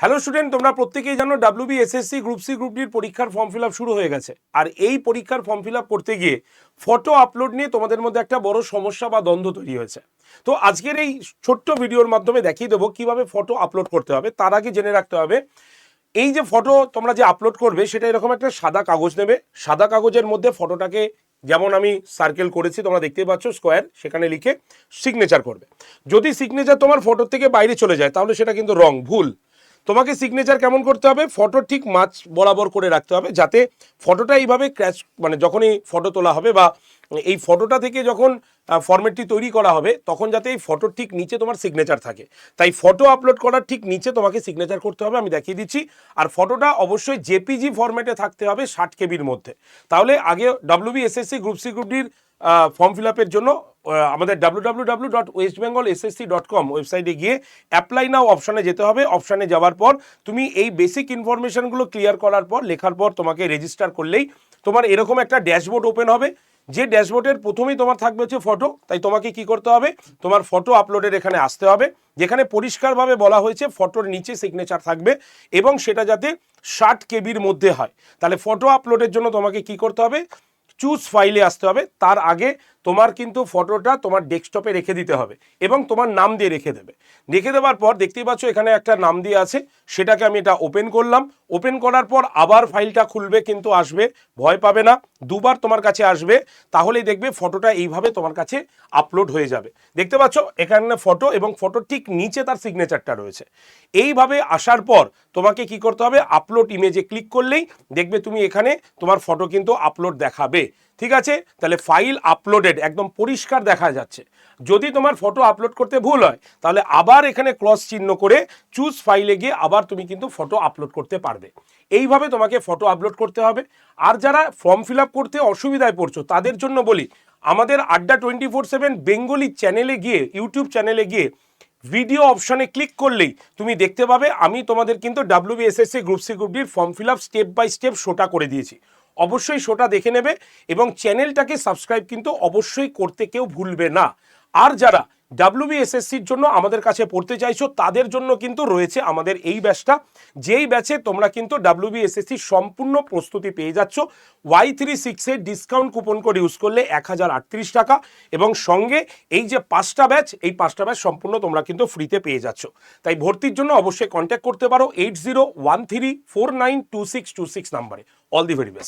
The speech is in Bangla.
হ্যালো স্টুডেন্ট তোমরা প্রত্যেকেই জানো WB SSC group C group ডির পরীক্ষার ফর্ম ফিল শুরু হয়ে গেছে। আর এই পরীক্ষার ফর্ম ফিল করতে গিয়ে ফটো আপলোড নিয়ে তোমাদের মধ্যে একটা বড় সমস্যা বা দ্বন্দ্ব তৈরি হয়েছে। তো আজকের এই ছোট্ট ভিডিওর মাধ্যমে দেখিয়ে দেবো কীভাবে ফটো আপলোড করতে হবে। তার আগে জেনে রাখতে হবে, এই যে ফটো তোমরা যে আপলোড করবে, সেটা এরকম একটা সাদা কাগজ নেবে। সাদা কাগজের মধ্যে ফটোটাকে যেমন আমি সার্কেল করেছি, তোমরা দেখতেই পাচ্ছ স্কোয়ার সেখানে লিখে সিগনেচার করবে। যদি সিগনেচার তোমার ফটোর থেকে বাইরে চলে যায়, তাহলে সেটা কিন্তু রং ভুল। তোমাকে সিগনেচার কেমন করতে হবে? ফটো ঠিক মাছ বরাবর করে রাখতে হবে যাতে ফটোটা এইভাবে ক্র্যাশ মানে যখনই ফটো তোলা হবে বা এই ফটোটা থেকে যখন ফরম্যাটটি তৈরি করা হবে, তখন যাতে এই ফটোর ঠিক নিচে তোমার সিগনেচার থাকে। তাই ফটো আপলোড করার ঠিক নিচে তোমাকে সিগনেচার করতে হবে, আমি দেখিয়ে দিচ্ছি। আর ফটোটা অবশ্যই জেপিজি ফরম্যাটে থাকতে হবে ষাট কেবির মধ্যে। তাহলে আগে WB SSC group C group ডির ফর্ম ফিল জন্য আমাদের W W W dot West Bengal SSC dot com ওয়েবসাইটে গিয়ে অ্যাপ্লাই নাও অপশানে যেতে হবে। অপশানে যাওয়ার পর তুমি এই বেসিক ইনফরমেশনগুলো ক্লিয়ার করার পর, লেখার পর তোমাকে রেজিস্টার করলেই তোমার এরকম একটা ড্যাশবোর্ড ওপেন হবে। যে ড্যাশবোর্ডের প্রথমেই তোমার থাকবে হচ্ছে ফটো তাই তোমাকে কি করতে হবে? তোমার ফটো আপলোডের এখানে আসতে হবে, যেখানে পরিষ্কারভাবে বলা হয়েছে ফটোর নিচে সিগনেচার থাকবে এবং সেটা যাতে ষাট কেবির মধ্যে হয়। তাহলে ফটো আপলোডের জন্য তোমাকে কি করতে হবে? চুজ ফাইলে আসতে হবে। তার আগে তোমার কিন্তু ফটোটা তোমার ডেস্কটপে রেখে দিতে হবে এবং তোমার নাম দিয়ে রেখে দেবে। রেখে দেওয়ার পর দেখতেই পাচ্ছ এখানে একটা নাম দিয়ে আছে, সেটাকে আমি এটা ওপেন করলাম। ওপেন করার পর আবার ফাইলটা খুলবে কিন্তু আসবে, ভয় পাবে না, দুবার তোমার কাছে আসবে, তাহলেই দেখবে ফটোটা এইভাবে তোমার কাছে আপলোড হয়ে যাবে। দেখতে পাচ্ছ এখানে ফটো এবং ফটো ঠিক নিচে তার সিগনেচারটা রয়েছে। এইভাবে আসার পর তোমাকে কি করতে হবে? আপলোড ইমেজে ক্লিক করলেই দেখবে তুমি এখানে তোমার ফটো কিন্তু আপলোড দেখাবে। ঠিক আছে? তাহলে ফাইল আপলোডেড একদম পরিষ্কার দেখা যাচ্ছে। যদি তোমার ফটো আপলোড করতে ভুল হয়, তাহলে আবার এখানে ক্রস চিহ্ন করে চুজ ফাইলে গিয়ে আবার তুমি কিন্তু ফটো আপলোড করতে পারবে। এইভাবে তোমাকে ফটো আপলোড করতে হবে। আর যারা ফর্ম ফিল করতে অসুবিধায় পড়ছো, তাদের জন্য বলি, আমাদের আড্ডা টোয়েন্টি ফোর সেভেন বেঙ্গলি চ্যানেলে গিয়ে ইউটিউব চ্যানেলে গিয়ে ভিডিও অপশানে ক্লিক করলেই তুমি দেখতে পাবে, আমি তোমাদের কিন্তু ডাব্লিউবিএসএসসি গ্রুপ সি গ্রুপ ডির form fill up step by step শোটা করে দিয়েছি। অবশ্যই শোটা দেখে নেবে এবং চ্যানেলটাকে সাবস্ক্রাইব কিন্তু অবশ্যই করতে কেউ ভুলবে না। আর যারা ডাব্লিউবিএসএসসির জন্য আমাদের কাছে পড়তে চাইছো, তাদের জন্য কিন্তু রয়েছে আমাদের এই ব্যাচটা। যেই ব্যাচে তোমরা কিন্তু ডাব্লিউবিএসএসসির সম্পূর্ণ প্রস্তুতি পেয়ে যাচ্ছ, ওয়াই থ্রি সিক্সের ডিসকাউন্ট কুপন কোড ইউজ করলে এক হাজার আটত্রিশ টাকা এবং সঙ্গে এই যে পাঁচটা ব্যাচ, এই পাঁচটা ব্যাচ সম্পূর্ণ তোমরা কিন্তু ফ্রিতে পেয়ে যাচ্ছ। তাই ভর্তির জন্য অবশ্যই কন্ট্যাক্ট করতে পারো, eight zero one three four nine two six two six নাম্বারে। All the very best.